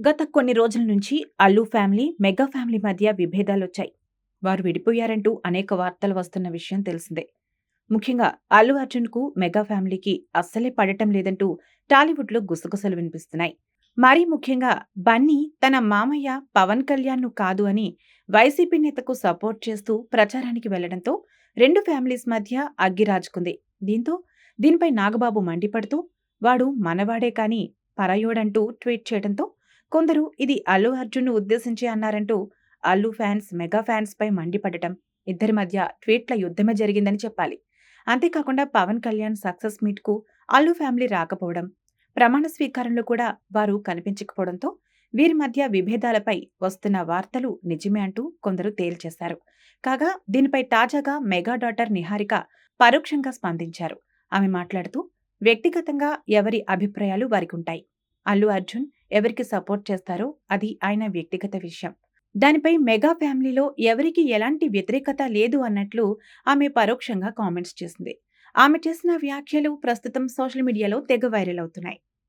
గత కొన్ని రోజుల నుంచి అల్లు ఫ్యామిలీ, మెగా ఫ్యామిలీ మధ్య విభేదాలొచ్చాయి. వారు విడిపోయారంటూ అనేక వార్తలు వస్తున్న విషయం తెలిసిందే. ముఖ్యంగా అల్లు అర్జున్‌కు, మెగా ఫ్యామిలీకి అస్సలే పడటం లేదంటూ టాలీవుడ్‌లో గుసగుసలు వినిపిస్తున్నాయి. మరీ ముఖ్యంగా బన్నీ తన మామయ్య పవన్ కళ్యాణ్‌ను కాదు అని వైసీపీ నేతకు సపోర్ట్ చేస్తూ ప్రచారానికి వెళ్ళడంతో రెండు ఫ్యామిలీస్ మధ్య అగ్గి రాజుకుంది. దీంతో దీనిపై నాగబాబు మండిపడుతూ వాడు మనవాడే కానీ పరాయోడంటూ ట్వీట్ చేయడంతో కొందరు ఇది అల్లు అర్జున్‌ను ఉద్దేశించి అన్నారంటూ అల్లు ఫ్యాన్స్, మెగా ఫ్యాన్స్‌పై మండిపడటం, ఇద్దరి మధ్య ట్వీట్ల యుద్ధమే జరిగిందని చెప్పాలి. అంతేకాకుండా పవన్ కళ్యాణ్ సక్సెస్ మీట్‌కు అల్లు ఫ్యామిలీ రాకపోవడం, ప్రమాణ స్వీకారంలో కూడా వారు కనిపించకపోవడంతో వీరి మధ్య విభేదాలపై వస్తున్న వార్తలు నిజమే అంటూ కొందరు తేల్చేశారు. కాగా దీనిపై తాజాగా మెగా డాటర్ నిహారిక పరోక్షంగా స్పందించారు. ఆమె మాట్లాడుతూ వ్యక్తిగతంగా ఎవరి అభిప్రాయాలు వారికుంటాయి. అల్లు అర్జున్ ఎవరికి సపోర్ట్ చేస్తారో అది ఆయన వ్యక్తిగత విషయం. దానిపై మెగా ఫ్యామిలీలో ఎవరికి ఎలాంటి వ్యతిరేకత లేదు అన్నట్లు ఆమె పరోక్షంగా కామెంట్స్ చేసింది. ఆమె చేసిన వ్యాఖ్యలు ప్రస్తుతం సోషల్ మీడియాలో తెగ వైరల్ అవుతున్నాయి.